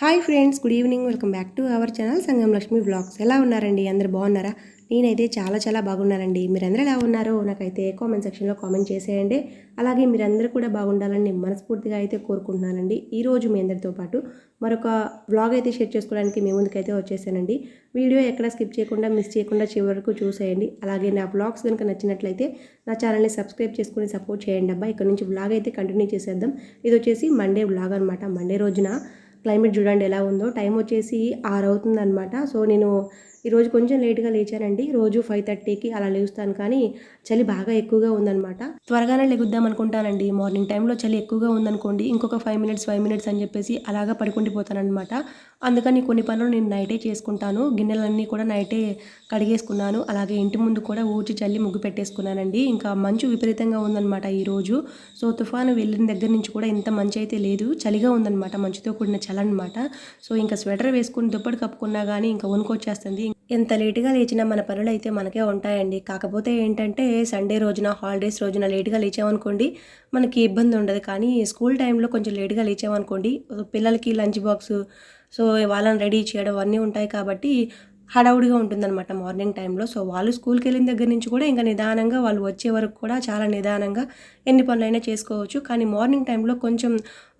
Hi friends good evening welcome back to our channel Sangam Lakshmi vlogs ఎలా ఉన్నారండి? అందరు బాగున్నారా? నేనైతే చాలా చాలా బాగున్నానండి. మీరందరూ ఎలా ఉన్నారో నాకైతే కామెంట్ సెక్షన్లో కామెంట్ చేసేయండి. అలాగే మీరందరూ కూడా బాగుండాలని మనస్ఫూర్తిగా అయితే కోరుకుంటున్నానండి. ఈ రోజు మీ అందరితో పాటు మరొక బ్లాగ్ అయితే షేర్ చేసుకోవడానికి మీ ముందుకైతే వచ్చేసానండి. వీడియో ఎక్కడ స్కిప్ చేయకుండా మిస్ చేయకుండా చివరకు చూసేయండి. అలాగే నా బ్లాగ్స్ కనుక నచ్చినట్లయితే నా ఛానల్ని సబ్స్క్రైబ్ చేసుకుని సపోర్ట్ చేయండి. అబ్బా ఇక్కడ నుంచి బ్లాగ్ అయితే కంటిన్యూ చేసేద్దాం. ఇది వచ్చేసి మండే బ్లాగ్ అనమాట మండే రోజున క్లైమేట్ చూడండి ఎలా ఉందో. టైం వచ్చేసి ఆరు అవుతుందన్నమాట. సో నేను ఈరోజు కొంచెం లేట్గా లేచానండి. రోజు ఫైవ్ థర్టీకి అలా లేస్తాను. కానీ చలి బాగా ఎక్కువగా ఉందన్నమాట. త్వరగానే లెగుద్దాం అనుకుంటానండి. మార్నింగ్ టైంలో చలి ఎక్కువగా ఉందనుకోండి ఇంకొక ఫైవ్ మినిట్స్ ఫైవ్ మినిట్స్ అని చెప్పేసి అలాగా పడుకుండిపోతానమాట అందుకని కొన్ని పనులు నేను నైటే చేసుకుంటాను. గిన్నెలన్నీ కూడా నైటే కడిగేసుకున్నాను. అలాగే ఇంటి ముందు కూడా ఊడ్చి చల్లి ముగ్గు పెట్టేసుకున్నానండి. ఇంకా మంచు విపరీతంగా ఉందన్నమాట ఈరోజు. సో తుఫాను వెళ్ళిన దగ్గర నుంచి కూడా ఇంత మంచి అయితే లేదు. చలిగా ఉందన్నమాట. మంచుతో కూడిన చలనమాట సో ఇంకా స్వెటర్ వేసుకుని దుప్పటి కప్పుకున్నా కానీ ఇంకా వణుకొచ్చేస్తుంది. ఎంత లేటుగా లేచినా మన పనులు అయితే మనకే ఉంటాయండి. కాకపోతే ఏంటంటే సండే రోజున హాలిడేస్ రోజున లేటుగా లేచామనుకోండి మనకి ఇబ్బంది ఉండదు. కానీ స్కూల్ టైంలో కొంచెం లేటుగా లేచామనుకోండి పిల్లలకి లంచ్ బాక్స్ సో వాళ్ళని రెడీ చేయడం అన్నీ ఉంటాయి కాబట్టి హడావుడిగా ఉంటుందన్నమాట మార్నింగ్ టైంలో. సో వాళ్ళు స్కూల్కి వెళ్ళిన దగ్గర నుంచి కూడా ఇంకా నిదానంగా వాళ్ళు వచ్చే వరకు కూడా చాలా నిదానంగా ఎన్ని పనులైనా చేసుకోవచ్చు. కానీ మార్నింగ్ టైంలో కొంచెం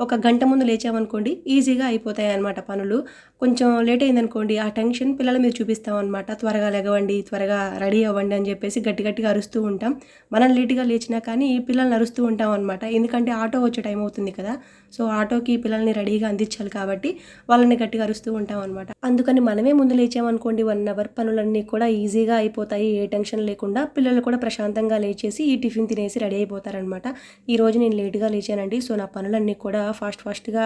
ఒక గంట ముందు లేచామనుకోండి ఈజీగా అయిపోతాయి అనమాట పనులు. కొంచెం లేట్ అయిందనుకోండి ఆ టెన్షన్ పిల్లల మీద చూపిస్తాం అనమాట త్వరగా లెగవండి త్వరగా రెడీ అవ్వండి అని చెప్పేసి గట్టి గట్టిగా అరుస్తూ ఉంటాం. మనం లేట్గా లేచినా కానీ ఈ పిల్లల్ని అరుస్తూ ఉంటాం అనమాట ఎందుకంటే ఆటో వచ్చే టైం అవుతుంది కదా. సో ఆటోకి పిల్లల్ని రెడీగా అందించాలి కాబట్టి వాళ్ళని గట్టిగా అరుస్తూ ఉంటాం అనమాట అందుకని మనమే ముందు లేచామనుకోండి వన్ అవర్ పనులన్నీ కూడా ఈజీగా అయిపోతాయి ఏ టెన్షన్ లేకుండా పిల్లలు కూడా ప్రశాంతంగా లేచేసి ఈ టిఫిన్ తినేసి రెడీ అయిపోతారనమాట ఈరోజు నేను లేట్గా లేచానండి సో నా పనులన్నీ కూడా ఫాస్ట్ ఫాస్ట్గా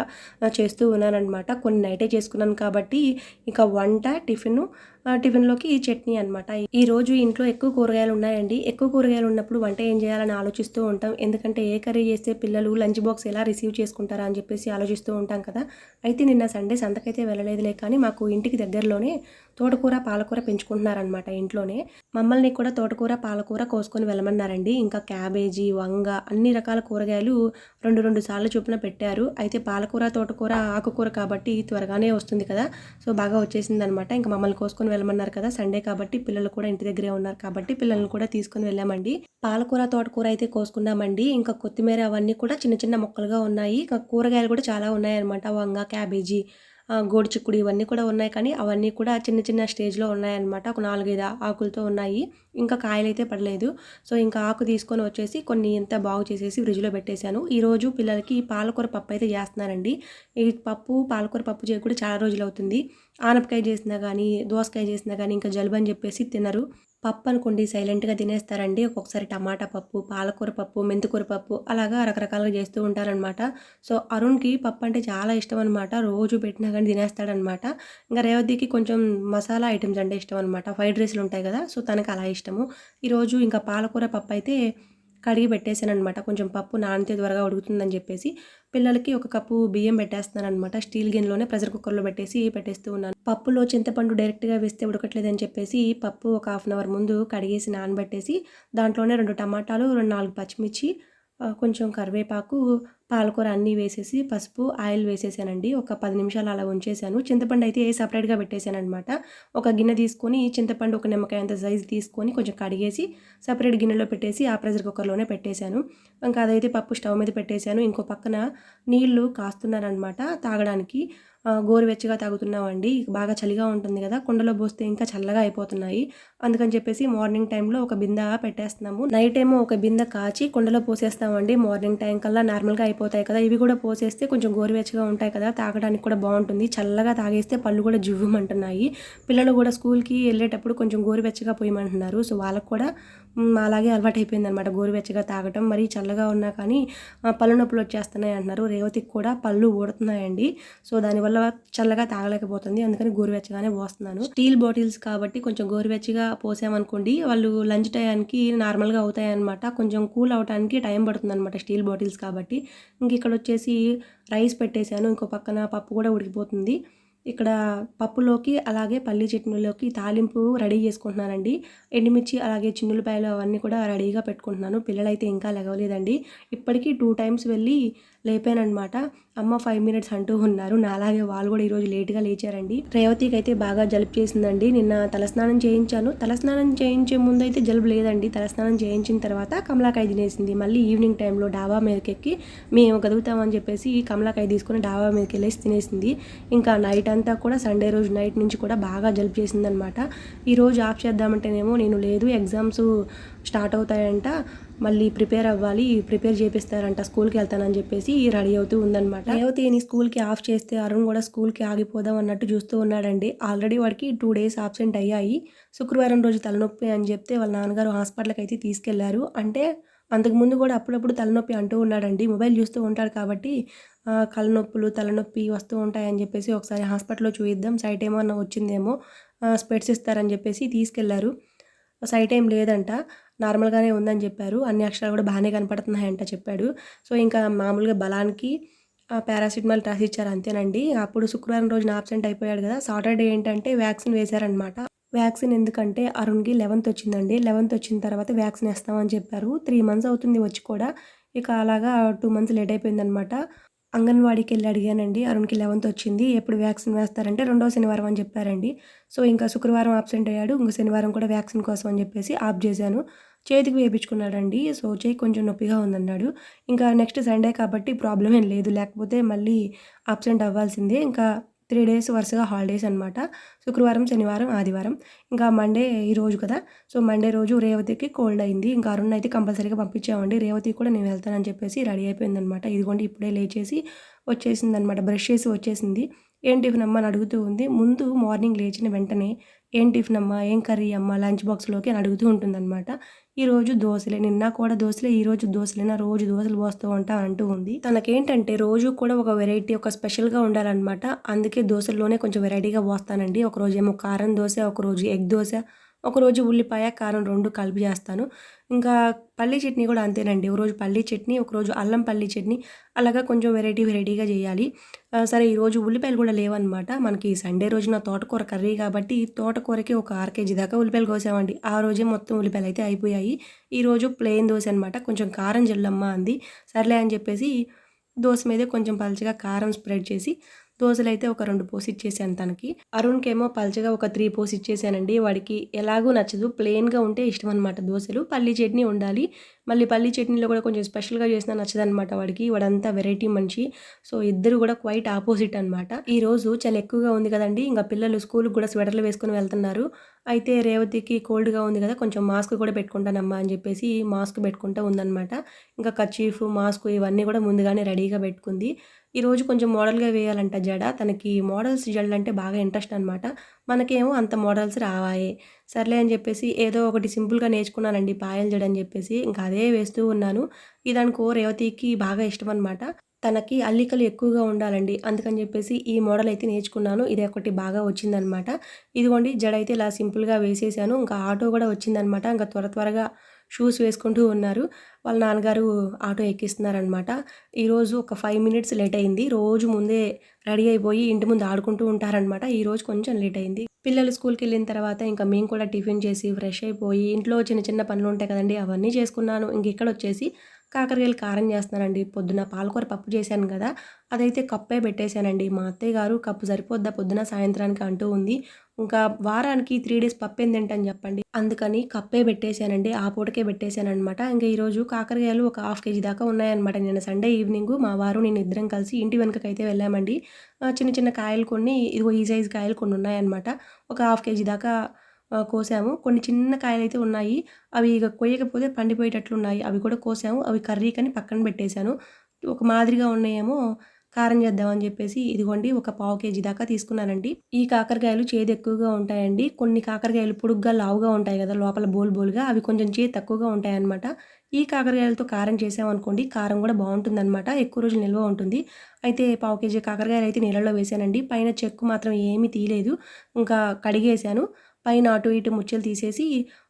చేస్తూ ఉన్నానమాట కొన్ని నైటే చేసుకున్నాను కాబట్టి ఇంకా వంట టిఫిన్ టిఫిన్లోకి ఈ చట్నీ అనమాట ఈ రోజు ఇంట్లో ఎక్కువ కూరగాయలు ఉన్నాయండి. ఎక్కువ కూరగాయలు ఉన్నప్పుడు వంట ఏం చేయాలని ఆలోచిస్తూ ఉంటాం. ఎందుకంటే ఏ కర్రీ చేస్తే పిల్లలు లంచ్ బాక్స్ ఎలా రిసీవ్ చేసుకుంటారా అని చెప్పేసి ఆలోచిస్తూ ఉంటాం కదా. అయితే నిన్న సండే సంతకైతే వెళ్ళలేదులే కానీ మాకు ఇంటికి దగ్గరలోనే తోటకూర పాలకూర పెంచుకుంటున్నారనమాట ఇంట్లోనే. మమ్మల్ని కూడా తోటకూర పాలకూర కోసుకొని వెళ్ళమన్నారండి. ఇంకా క్యాబేజీ వంగ అన్ని రకాల కూరగాయలు రెండు రెండు సార్లు చొప్పున పెట్టారు. అయితే పాలకూర తోటకూర ఆకుకూర కాబట్టి త్వరగానే వస్తుంది కదా. సో బాగా వచ్చేసింది అనమాట ఇంకా మమ్మల్ని కోసుకొని వెళ్ళమన్నారు కదా సండే కాబట్టి పిల్లలు కూడా ఇంటి దగ్గరే ఉన్నారు కాబట్టి పిల్లల్ని కూడా తీసుకొని వెళ్ళామండి. పాలకూర తోటకూర అయితే కోసుకున్నామండి ఇంకా కొత్తిమీర అవన్నీ కూడా చిన్న చిన్న మొక్కలుగా ఉన్నాయి. ఇంకా కూరగాయలు కూడా చాలా ఉన్నాయన్నమాట. వంగ క్యాబేజీ గోడు చిక్కుడు ఇవన్నీ కూడా ఉన్నాయి. కానీ అవన్నీ కూడా చిన్న చిన్న స్టేజ్లో ఉన్నాయన్నమాట. ఒక నాలుగైదు ఆకులతో ఉన్నాయి. ఇంకా కాయలు అయితే పడలేదు. సో ఇంకా ఆకు తీసుకొని వచ్చేసి కొన్ని ఇంత బాగు చేసేసి ఫ్రిడ్జ్లో పెట్టేశాను. ఈరోజు పిల్లలకి పాలకూర పప్పు అయితే చేస్తున్నానండి. ఈ పప్పు పాలకూర పప్పు చేయ కూడా చాలా రోజులు అవుతుంది. ఆనపకాయ చేసినా కానీ దోసకాయ చేసినా కానీ ఇంకా జలుబు అని చెప్పేసి తినరు. పప్పు అనుకోండి సైలెంట్గా తినేస్తారండి. ఒక్కొక్కసారి టమాటా పప్పు పాలకూర పప్పు మెంతికూర పప్పు అలాగా రకరకాలుగా చేస్తూ ఉంటారనమాట సో అరుణ్కి పప్పు అంటే చాలా ఇష్టం అనమాట రోజు పెట్టినా కానీ తినేస్తాడనమాట ఇంకా రేవతికి కొంచెం మసాలా ఐటమ్స్ అంటే ఇష్టం అనమాట ఫ్రైడ్ రైస్లు ఉంటాయి కదా సో తనకు అలా ఇష్టము. ఈరోజు ఇంకా పాలకూర పప్పు అయితే కడిగి పెట్టేశాను అనమాట కొంచెం పప్పు నానితే త్వరగా ఉడుకుతుందని చెప్పేసి పిల్లలకి ఒక కప్పు బియ్యం పెట్టేస్తున్నాను అనమాట స్టీల్ గిన్నెలోనే ప్రెషర్ కుక్కర్లో పెట్టేసి పెట్టేస్తూ ఉన్నాను. పప్పులో చింతపండు డైరెక్ట్గా వేస్తే ఉడకట్లేదని చెప్పేసి పప్పు ఒక హాఫ్ అన్ అవర్ ముందు కడిగేసి నానబెట్టేసి దాంట్లోనే రెండు టమాటాలు రెండు నాలుగు పచ్చిమిర్చి కొంచెం కరివేపాకు పాలకూర అన్నీ వేసేసి పసుపు ఆయిల్ వేసేసానండి. ఒక పది నిమిషాలు అలా ఉంచేసాను. చింతపండు అయితే సపరేట్గా పెట్టేశాను అనమాట ఒక గిన్నె తీసుకొని చింతపండు ఒక నిమ్మకాయ అంత సైజు తీసుకొని కొంచెం కడిగేసి సపరేట్ గిన్నెలో పెట్టేసి ఆ ప్రెషర్ కుక్కర్లోనే పెట్టేశాను. ఇంకా అదైతే పప్పు స్టవ్ మీద పెట్టేశాను. ఇంకో పక్కన నీళ్ళు కాస్తున్నారనమాట తాగడానికి. గోరువెచ్చగా తాగుతున్నామండి బాగా చలిగా ఉంటుంది కదా కుండలో పోస్తే ఇంకా చల్లగా అయిపోతున్నాయి. అందుకని చెప్పేసి మార్నింగ్ టైంలో ఒక బిందె పెట్టేస్తున్నాము. నైట్ ఏమో ఒక బిందె కాచి కుండలో పోసేస్తామండి. మార్నింగ్ టైం కల్లా నార్మల్గా అయిపోతాయి కదా ఇవి కూడా పోసేస్తే కొంచెం గోరువెచ్చగా ఉంటాయి కదా తాగడానికి కూడా బాగుంటుంది. చల్లగా తాగేస్తే పళ్ళు కూడా జువ్వమంటున్నాయి. పిల్లలు కూడా స్కూల్కి వెళ్ళేటప్పుడు కొంచెం గోరువెచ్చగా పోయమంటున్నారు. సో వాళ్ళకు కూడా అలాగే అలవాటు అయిపోయింది అనమాట గోరువెచ్చగా తాగటం. మరీ చల్లగా ఉన్నా కానీ పళ్ళు నొప్పులు వచ్చేస్తున్నాయి అంటున్నారు. రేవతికి కూడా పళ్ళు ఊడుతున్నాయండి. సో దానివల్ల చల్లగా తాగలేకపోతుంది. అందుకని గోరువెచ్చగానే పోస్తున్నాను. స్టీల్ బాటిల్స్ కాబట్టి కొంచెం గోరువెచ్చగా పోసామనుకోండి వాళ్ళు లంచ్ టైంకి నార్మల్గా అవుతాయన్నమాట. కొంచెం కూల్ అవడానికి టైం పడుతుంది అనమాట స్టీల్ బాటిల్స్ కాబట్టి. ఇంక ఇక్కడ వచ్చేసి రైస్ పెట్టేశాను. ఇంకో పక్కన పప్పు కూడా ఉడికిపోతుంది. ఇక్కడ పప్పులోకి అలాగే పల్లి చట్నీలోకి తాలింపు రెడీ చేసుకుంటున్నానండి. ఎండుమిర్చి అలాగే చిన్నులపాయలు అవన్నీ కూడా రెడీగా పెట్టుకుంటున్నాను. పిల్లలైతే ఇంకా లెగవలేదండి. ఇప్పటికీ టూ టైమ్స్ వెళ్ళి లేపానమాట అమ్మ ఫైవ్ మినిట్స్ అంటూ ఉన్నారు. నాలాగే వాళ్ళు కూడా ఈరోజు లేట్గా లేచారండి. రేవతికి అయితే బాగా జలుబు చేసిందండి. నిన్న తలస్నానం చేయించాను. తలస్నానం చేయించే ముందు అయితే జలుబు లేదండి. తలస్నానం చేయించిన తర్వాత కమలాకాయ తినేసింది. మళ్ళీ ఈవినింగ్ టైంలో డాబా మీదకెక్కి మేము కదుగుతామని చెప్పేసి ఈ కమలాకాయ తీసుకుని డాబా మీదకి వెళ్ళేసి తినేసింది. ఇంకా నైట్ అంతా కూడా సండే రోజు నైట్ నుంచి కూడా బాగా జలుబు చేసిందనమాట ఈరోజు ఆఫ్ చేద్దామంటేనేమో నేను లేదు. ఎగ్జామ్స్ స్టార్ట్ అవుతాయంట. మళ్ళీ ప్రిపేర్ అవ్వాలి ప్రిపేర్ చేపిస్తారంట స్కూల్కి వెళ్తానని చెప్పేసి రెడీ అవుతూ ఉందన్నమాట. రేవతిని స్కూల్కి ఆఫ్ చేస్తే అరుణ్ కూడా స్కూల్కి ఆగిపోదాం అన్నట్టు చూస్తూ ఉన్నాడండి. ఆల్రెడీ వాడికి టూ డేస్ ఆబ్సెంట్ అయ్యాయి. శుక్రవారం రోజు తలనొప్పి అని చెప్తే వాళ్ళ నాన్నగారు హాస్పిటల్కి అయితే తీసుకెళ్ళారు. అంటే అంతకుముందు కూడా అప్పుడప్పుడు తలనొప్పి అంటూ ఉన్నాడండి. మొబైల్ చూస్తూ ఉంటాడు కాబట్టి కళ్ళనొప్పులు తలనొప్పి వస్తూ ఉంటాయని చెప్పేసి ఒకసారి హాస్పిటల్లో చూయిద్దాం. సైట్ ఏమన్నా వచ్చిందేమో స్పెట్స్ ఇస్తారని చెప్పేసి తీసుకెళ్ళారు. సైట్ ఏం లేదంట. నార్మల్గానే ఉందని చెప్పారు. అన్ని అక్షరాలు కూడా బాగానే కనపడుతున్నాయంట చెప్పాడు. సో ఇంకా మామూలుగా బలానికి పారాసిటమాల్ రాసి ఇచ్చారు అంతేనండి. అప్పుడు శుక్రవారం రోజున ఆబ్సెంట్ అయిపోయాడు కదా. సాటర్డే ఏంటంటే వ్యాక్సిన్ వేశారనమాట వ్యాక్సిన్ ఎందుకంటే అరుణ్కి లెవెన్త్ వచ్చిందండి. లెవెన్త్ వచ్చిన తర్వాత వ్యాక్సిన్ వేస్తామని చెప్పారు. త్రీ మంత్స్ అవుతుంది వచ్చి కూడా. ఇక అలాగా టూ మంత్స్ లేట్ అయిపోయిందనమాట అంగన్వాడీకి వెళ్ళి అడిగానండి. అరుణ్కి లెవెన్త్ వచ్చింది. ఎప్పుడు వ్యాక్సిన్ వేస్తారంటే రెండో శనివారం అని చెప్పారండి. సో ఇంకా శుక్రవారం ఆబ్సెంట్ అయ్యాడు. ఇంకా శనివారం కూడా వ్యాక్సిన్ కోసం అని చెప్పేసి ఆప్ చేశాను. చేతికి వేయించుకున్నాడండి సో చేయి కొంచెం నొప్పిగా ఉందన్నాడు. ఇంకా నెక్స్ట్ సండే కాబట్టి ప్రాబ్లం ఏం లేదు. లేకపోతే మళ్ళీ ఆబ్సెంట్ అవ్వాల్సిందే. ఇంకా త్రీ డేస్ వరుసగా హాలిడేస్ అనమాట శుక్రవారం శనివారం ఆదివారం. ఇంకా మండే ఈ రోజు కదా. సో మండే రోజు రేవతికి కోల్డ్ అయింది. ఇంకా అరుణ్ అయితే కంపల్సరీగా పంపించామండి రేవతి కూడా నేను వెళ్తానని చెప్పేసి రెడీ అయిపోయిందనమాట ఇదిగోండి ఇప్పుడే లేచేసి వచ్చేసింది అనమాట బ్రష్ చేసి వచ్చేసింది. ఏం టిఫిన్ అమ్మ అని అడుగుతూ ఉంది. ముందు మార్నింగ్ లేచిన వెంటనే ఏం టిఫిన్ అమ్మ ఏం కర్రీ అమ్మ లంచ్ బాక్స్లోకి అని అడుగుతూ ఉంటుందన్నమాట. ఈరోజు దోశలే నిన్న కూడా దోశలే ఈరోజు దోశలేనా రోజు దోశలు పోస్తూ ఉంటా అంటూ ఉంది. తనకేంటంటే రోజు కూడా ఒక వెరైటీ ఒక స్పెషల్గా ఉండాలన్నమాట. అందుకే దోశల్లోనే కొంచెం వెరైటీగా పోస్తానండి. ఒక రోజు ఏమో కారం దోశ ఒక రోజు ఎగ్ దోశ ఒకరోజు ఉల్లిపాయ కారం రెండు కలిపి చేస్తాను. ఇంకా పల్లీ చట్నీ కూడా అంతేనండి. ఒకరోజు పల్లీ చట్నీ ఒకరోజు అల్లం పల్లీ చట్నీ అలాగా కొంచెం వెరైటీ వెరైటీగా చేయాలి. సరే ఈరోజు ఉల్లిపాయలు కూడా లేవన్నమాట. మనకి సండే రోజున తోటకూర కర్రీ కాబట్టి తోటకూరకి ఒక ఆరు కేజీ దాకా ఉల్లిపాయలు కోసామండి. ఆ రోజే మొత్తం ఉల్లిపాయలు అయితే అయిపోయాయి. ఈరోజు ప్లెయిన్ దోశ అనమాట కొంచెం కారం జల్లమ్మ అంది. సర్లే అని చెప్పేసి దోశ మీదే కొంచెం పలచగా కారం స్ప్రెడ్ చేసి దోశలు అయితే ఒక రెండు పోసి ఇచ్చేసాను తనకి. అరుణ్కి ఏమో ఒక త్రీ పోసి ఇచ్చేసానండి వాడికి ఎలాగూ నచ్చదు. ప్లెయిన్గా ఉంటే ఇష్టం అనమాట దోశలు పల్లీ చట్నీ ఉండాలి. మళ్ళీ పల్లీ చట్నీలో కూడా కొంచెం స్పెషల్గా చేసినా నచ్చదనమాట వాడికి. వాడంతా వెరైటీ మనిషి. సో ఇద్దరు కూడా క్వైట్ ఆపోజిట్ అనమాట ఈ రోజు చాలా ఎక్కువగా ఉంది కదండి. ఇంకా పిల్లలు స్కూల్కి కూడా స్వెటర్లు వేసుకుని వెళ్తున్నారు. అయితే రేవతికి కోల్డ్గా ఉంది కదా కొంచెం మాస్క్ కూడా పెట్టుకుంటానమ్మా అని చెప్పేసి మాస్క్ పెట్టుకుంటూ ఉందన్నమాట. ఇంకా కచీఫ్ మాస్క్ ఇవన్నీ కూడా ముందుగానే రెడీగా పెట్టుకుంది. ఈరోజు కొంచెం మోడల్గా వేయాలంట జడ. తనకి మోడల్స్ జడలు అంటే బాగా ఇంట్రెస్ట్ అనమాట మనకేమో అంత మోడల్స్ రావాయే. సర్లే అని చెప్పేసి ఏదో ఒకటి సింపుల్గా నేర్చుకున్నానండి పాయలు జడ అని చెప్పేసి. ఇంకా అదే వేస్తూ ఉన్నాను. ఇదనుకో రేవతికి బాగా ఇష్టం అనమాట తనకి అల్లికలు ఎక్కువగా ఉండాలండి. అందుకని చెప్పేసి ఈ మోడల్ అయితే నేర్చుకున్నాను. ఇది ఒకటి బాగా వచ్చిందనమాట ఇదిగోండి జడ అయితే ఇలా సింపుల్గా వేసేసాను. ఇంకా ఆటో కూడా వచ్చిందనమాట ఇంకా త్వర త్వరగా షూస్ వేసుకుంటూ ఉన్నారు. వాళ్ళ నాన్నగారు ఆటో ఎక్కిస్తున్నారనమాట ఈరోజు ఒక ఫైవ్ మినిట్స్ లేట్ అయింది. రోజు ముందే రెడీ అయిపోయి ఇంటి ముందు ఆడుకుంటూ ఉంటారనమాట ఈ రోజు కొంచెం లేట్ అయింది. పిల్లలు స్కూల్కి వెళ్ళిన తర్వాత ఇంకా మేము కూడా టిఫిన్ చేసి ఫ్రెష్ అయిపోయి ఇంట్లో చిన్న చిన్న పనులు ఉంటాయి కదండి అవన్నీ చేసుకున్నాను. ఇంక ఇక్కడ వచ్చేసి కాకరకాయలు కారం చేస్తున్నానండి. పొద్దున పాలకూర పప్పు చేశాను కదా అదైతే కప్పే పెట్టేశానండి. మా అత్తయ్య గారు కప్పు సరిపోద్దా పొద్దున సాయంత్రానికి అంటూ ఉంది. ఇంకా వారానికి త్రీ డేస్ పప్పు ఏం తింటాను చెప్పండి. అందుకని కప్పే పెట్టేశానండి. ఆ పూటకే పెట్టేశానమాట ఇంకా ఈరోజు కాకరకాయలు ఒక హాఫ్ కేజీ దాకా ఉన్నాయన్నమాట. నిన్న సండే ఈవినింగ్ మా వారు నేను ఇద్దరం కలిసి ఇంటి వెనుకకైతే వెళ్ళామండి. చిన్న చిన్న కాయలు కొన్ని ఇదిగో ఈ సైజు కాయలు కొన్ని ఉన్నాయన్నమాట. ఒక హాఫ్ కేజీ దాకా కోసాము. కొన్ని చిన్న కాయలు అయితే ఉన్నాయి. అవి ఇక కొయ్యకపోతే పండిపోయేటట్లు ఉన్నాయి అవి కూడా కోసాము. అవి కర్రీకని పక్కన పెట్టేశాను. ఒక మాదిరిగా ఉన్నాయేమో కారం చేద్దామని చెప్పేసి ఇదిగోండి ఒక పావు కేజీ దాకా తీసుకున్నానండి. ఈ కాకరకాయలు చేదు ఎక్కువగా ఉంటాయండి. కొన్ని కాకరకాయలు పొడుగ్గా లావుగా ఉంటాయి కదా లోపల బోల్ బోల్గా అవి కొంచెం చేదు తక్కువగా ఉంటాయన్నమాట. ఈ కాకరకాయలతో కారం చేసామనుకోండి కారం కూడా బాగుంటుందన్నమాట. ఎక్కువ రోజులు నిల్వ ఉంటుంది. అయితే పావు కేజీ కాకరకాయలు అయితే నీళ్ళలో వేసానండి. పైన చెక్కు మాత్రం ఏమీ తీయలేదు. ఇంకా కడిగేసాను పైన అటు ఇటు ముచ్చలు తీసేసి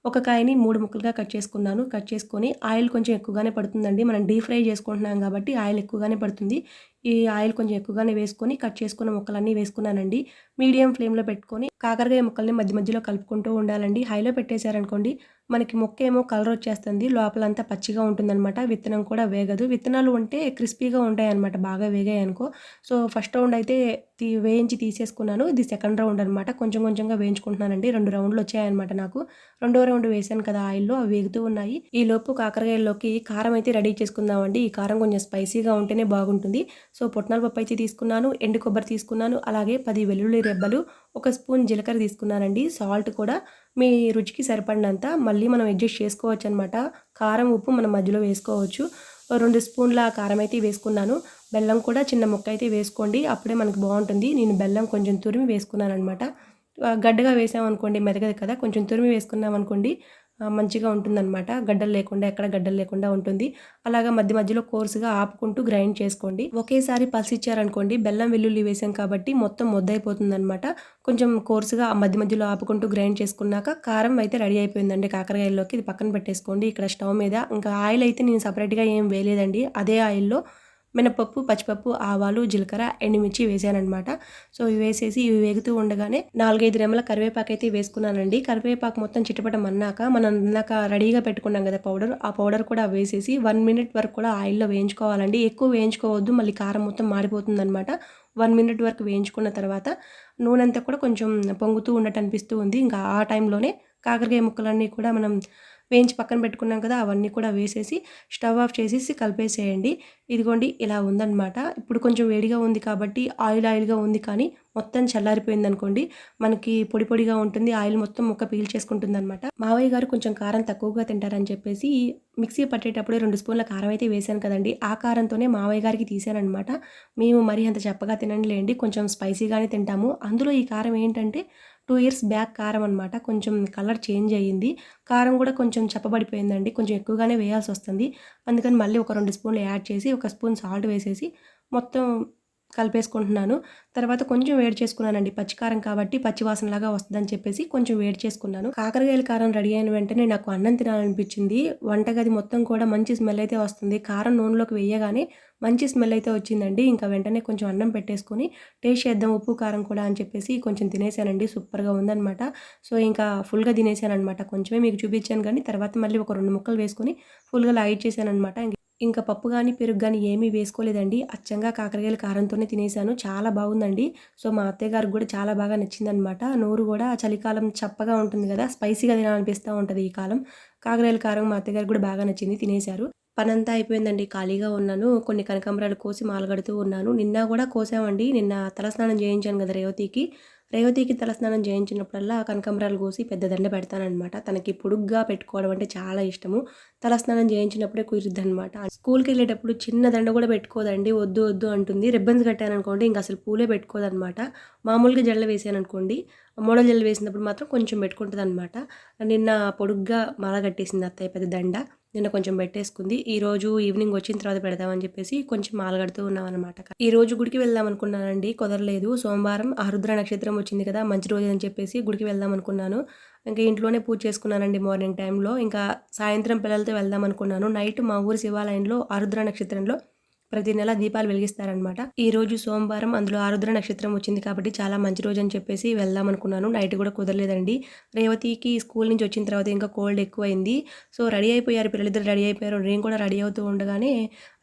ఒక కాయని మూడు ముక్కలుగా కట్ చేసుకున్నాను. కట్ చేసుకొని ఆయిల్ కొంచెం ఎక్కువగానే పడుతుందండి. మనం డీప్ ఫ్రై చేసుకుంటున్నాం కాబట్టి ఆయిల్ ఎక్కువగానే పడుతుంది. ఈ ఆయిల్ కొంచెం ఎక్కువగానే వేసుకొని కట్ చేసుకున్న ముక్కలన్నీ వేసుకున్నానండి. మీడియం ఫ్లేమ్లో పెట్టుకొని కాకరకాయ ముక్కల్ని మధ్య మధ్యలో కలుపుకుంటూ ఉండాలండి. హైలో పెట్టేశారనుకోండి మనకి మొక్క ఏమో కలర్ వచ్చేస్తుంది. లోపలంతా పచ్చిగా ఉంటుందన్నమాట. విత్తనం కూడా వేగదు. విత్తనాలు ఉంటే క్రిస్పీగా ఉంటాయి అనమాట బాగా వేగాయి అనుకో. సో ఫస్ట్ రౌండ్ అయితే తీ వేయించి తీసేసుకున్నాను. ఇది సెకండ్ రౌండ్ అనమాట కొంచెం కొంచెంగా వేయించుకుంటున్నానండి. రెండు రౌండ్లు వచ్చాయన్నమాట నాకు. రెండో రౌండ్ వేసాను కదా ఆయిల్లో. అవి వేగుతూ ఉన్నాయి. ఈ లోపు కాకరకాయల్లోకి కారం అయితే రెడీ చేసుకుందామండి. ఈ కారం కొంచెం స్పైసీగా ఉంటేనే బాగుంటుంది. సో పొట్నాల పప్పు అయితే తీసుకున్నాను. ఎండు కొబ్బరి తీసుకున్నాను. అలాగే పది వెల్లుల్లి రెబ్బలు ఒక స్పూన్ జీలకర్ర తీసుకున్నానండి. సాల్ట్ కూడా మీ రుచికి సరిపడినంత. మళ్ళీ మనం అడ్జస్ట్ చేసుకోవచ్చు అనమాట కారం ఉప్పు మనం మధ్యలో వేసుకోవచ్చు. రెండు స్పూన్ల కారం అయితే వేసుకున్నాను. బెల్లం కూడా చిన్న ముక్క అయితే వేసుకోండి. అప్పుడే మనకు బాగుంటుంది. నేను బెల్లం కొంచెం తురిమి వేసుకున్నాను అనమాట గడ్డగా వేసామనుకోండి మెదగదు కదా. కొంచెం తురిమి వేసుకున్నాం అనుకోండి మంచిగా ఉంటుందన్నమాట. గడ్డలు లేకుండా ఎక్కడ గడ్డలు లేకుండా ఉంటుంది. అలాగా మధ్య మధ్యలో కోర్సుగా ఆపుకుంటూ గ్రైండ్ చేసుకోండి. ఒకేసారి పల్స్ ఇచ్చారనుకోండి బెల్లం వెల్లుల్లి వేసాం కాబట్టి మొత్తం ముద్దయిపోతుంది అనమాట కొంచెం కోర్సుగా మధ్య మధ్యలో ఆపుకుంటూ గ్రైండ్ చేసుకున్నాక కారం అయితే రెడీ అయిపోయిందండి కాకరకాయల్లోకి. ఇది పక్కన పెట్టేసుకోండి. ఇక్కడ స్టవ్ మీద ఇంకా ఆయిల్ అయితే నేను సపరేట్గా ఏం వేయలేదండి. అదే ఆయిల్లో మినపప్పు పచ్చిపప్పు ఆవాలు జీలకర్ర ఎండుమిర్చి వేసానమాట సో ఇవి వేసేసి ఇవి వేగుతూ ఉండగానే నాలుగైదు రెమ్మల కరివేపాకు అయితే వేసుకున్నానండి. కరివేపాకు మొత్తం చిట్టపటం అన్నాక మనం ఇందాక రెడీగా పెట్టుకున్నాం కదా పౌడర్ ఆ పౌడర్ కూడా వేసేసి వన్ మినిట్ వరకు కూడా ఆయిల్లో వేయించుకోవాలండి. ఎక్కువ వేయించుకోవద్దు మళ్ళీ కారం మొత్తం మాడిపోతుందనమాట వన్ మినిట్ వరకు వేయించుకున్న తర్వాత నూనె అంతా కూడా కొంచెం పొంగుతూ ఉన్నట్టు అనిపిస్తూ ఉంది. ఇంకా ఆ టైంలోనే కాకరకాయ ముక్కలన్నీ కూడా మనం వేయించి పక్కన పెట్టుకున్నాం కదా అవన్నీ కూడా వేసేసి స్టవ్ ఆఫ్ చేసేసి కలిపేసేయండి. ఇదిగోండి ఇలా ఉందన్నమాట. ఇప్పుడు కొంచెం వేడిగా ఉంది కాబట్టి ఆయిల్ ఆయిల్గా ఉంది కానీ మొత్తం చల్లారిపోయింది అనుకోండి మనకి పొడి పొడిగా ఉంటుంది ఆయిల్ మొత్తం ముక్క పీల్చేసుకుంటుంది అనమాట మావయ్య గారు కొంచెం కారం తక్కువగా తింటారని చెప్పేసి మిక్సీ పట్టేటప్పుడు రెండు స్పూన్ల కారం అయితే వేశాను కదండి. ఆ కారంతోనే మావయ్య గారికి తీసానమాట మేము మరీ అంత చెప్పగా తినండి లేండి కొంచెం స్పైసీగానే తింటాము. అందులో ఈ కారం ఏంటంటే టూ ఇయర్స్ బ్యాక్ కారం అనమాట కొంచెం కలర్ చేంజ్ అయ్యింది. కారం కూడా కొంచెం చెప్పబడిపోయిందండి. కొంచెం ఎక్కువగానే వేయాల్సి వస్తుంది. అందుకని మళ్ళీ ఒక రెండు స్పూన్లు యాడ్ చేసి ఒక స్పూన్ సాల్ట్ వేసేసి మొత్తం కలిపేసుకుంటున్నాను. తర్వాత కొంచెం వేడి చేసుకున్నానండి. పచ్చికారం కాబట్టి పచ్చివాసనలాగా వస్తుందని చెప్పేసి కొంచెం వేడి చేసుకున్నాను. కాకరకాయల కారం రెడీ అయిన వెంటనే నాకు అన్నం తినాలనిపించింది. వంటగది మొత్తం కూడా మంచి స్మెల్ అయితే వస్తుంది. కారం నూనెలోకి వేయగానే మంచి స్మెల్ అయితే వచ్చిందండి. ఇంకా వెంటనే కొంచెం అన్నం పెట్టేసుకొని టేస్ట్ చేద్దాం ఉప్పు కారం కూడా అని చెప్పేసి కొంచెం తినేసానండి. సూపర్గా ఉందనమాట సో ఇంకా ఫుల్గా తినేసాను అనమాట కొంచెమే మీకు చూపించాను కానీ తర్వాత మళ్ళీ ఒక రెండు ముక్కలు వేసుకొని ఫుల్గా లైట్ చేశాను అనమాట ఇంకా పప్పు కానీ పెరుగు కానీ ఏమీ వేసుకోలేదండి. అచ్చంగా కాకరకాయల కారంతోనే తినేసాను. చాలా బాగుందండి. సో మా అత్తయ్యగారికి కూడా చాలా బాగా నచ్చిందనమాట నోరు కూడా చలికాలం చప్పగా ఉంటుంది కదా స్పైసీగా తినాలనిపిస్తూ ఉంటుంది ఈ కాలం. కాకరకాయల కారం మా అత్తయ్యగారికి కూడా బాగా నచ్చింది తినేశారు. పనంతా అయిపోయిందండి. ఖాళీగా ఉన్నాను. కొన్ని కనకాంబరాలు కోసి మాలగడుతూ ఉన్నాను. నిన్న కూడా కోసామండి. నిన్న తలస్నానం చేయించాను కదా రేవతికి. రేవతికి తలస్నానం చేయించినప్పుడల్లా కనకంబరాలు కోసి పెద్ద దండ పెడతానమాట తనకి పొడుగ్గా పెట్టుకోవడం అంటే చాలా ఇష్టము. తలస్నానం చేయించినప్పుడే కుదిరిద్దనమాట స్కూల్కి వెళ్ళేటప్పుడు చిన్న దండ కూడా పెట్టుకోదండి. వద్దు వద్దు అంటుంది. రిబ్బన్స్ కట్టాను అనుకోండి ఇంకా అసలు పూలే పెట్టుకోదనమాట మామూలుగా జల్ల వేసాను అనుకోండి మోడల్ జల్లు వేసినప్పుడు మాత్రం కొంచెం పెట్టుకుంటుంది అనమాట నిన్న పొడుగ్గా మాల కట్టేసింది అత్తయ్య పెద్ద దండ. నిన్న కొంచెం పెట్టేసుకుంది. ఈ రోజు ఈవినింగ్ వచ్చిన తర్వాత పెడదామని చెప్పేసి కొంచెం మాలగడుతూ ఉన్నాం అనమాట ఈ రోజు గుడికి వెళ్దాం అనుకున్నానండి. కుదరలేదు. సోమవారం ఆరుద్ర నక్షత్రం వచ్చింది కదా మంచి రోజు అని చెప్పేసి గుడికి వెళ్దాం అనుకున్నాను. ఇంకా ఇంట్లోనే పూజ చేసుకున్నానండి మార్నింగ్ టైంలో. ఇంకా సాయంత్రం పిల్లలతో వెళ్దాం అనుకున్నాను. నైట్ మా ఊరు శివాలయంలో ఆరుద్ర నక్షత్రంలో ప్రతి నెల దీపాలు వెలిగిస్తారనమాట ఈ రోజు సోమవారం అందులో ఆరుద్ర నక్షత్రం వచ్చింది కాబట్టి చాలా మంచి రోజు అని చెప్పేసి వెళ్దాం అనుకున్నాను. నైట్ కూడా కుదరలేదండి. రేవతికి స్కూల్ నుంచి వచ్చిన తర్వాత ఇంకా కోల్డ్ ఎక్కువైంది. సో రెడీ అయిపోయారు. పిల్లలిద్దరు రెడీ అయిపోయారు. నేను కూడా రెడీ అవుతూ ఉండగానే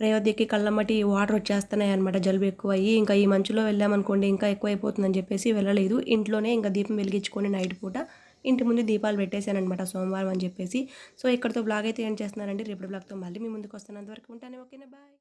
రేవతికి కళ్ళమ్మటి వాటర్ వచ్చేస్తున్నాయి అనమాట జలుబు ఎక్కువ అయ్యి ఇంకా ఈ మంచులో వెళ్ళామనుకోండి ఇంకా ఎక్కువైపోతుందని చెప్పేసి వెళ్ళలేదు. ఇంట్లోనే ఇంకా దీపం వెలిగించుకొని నైట్ పూట ఇంటి ముందు దీపాలు పెట్టేశానమాట సోమవారం అని చెప్పేసి. సో ఇక్కడతో బ్లాగ్ అయితే ఏం చేస్తున్నానండి. రేపటి బ్లాగ్తో మళ్ళీ మీ ముందుకు వస్తున్నంత వరకు ఉంటాను. ఓకేనా? బాయ్.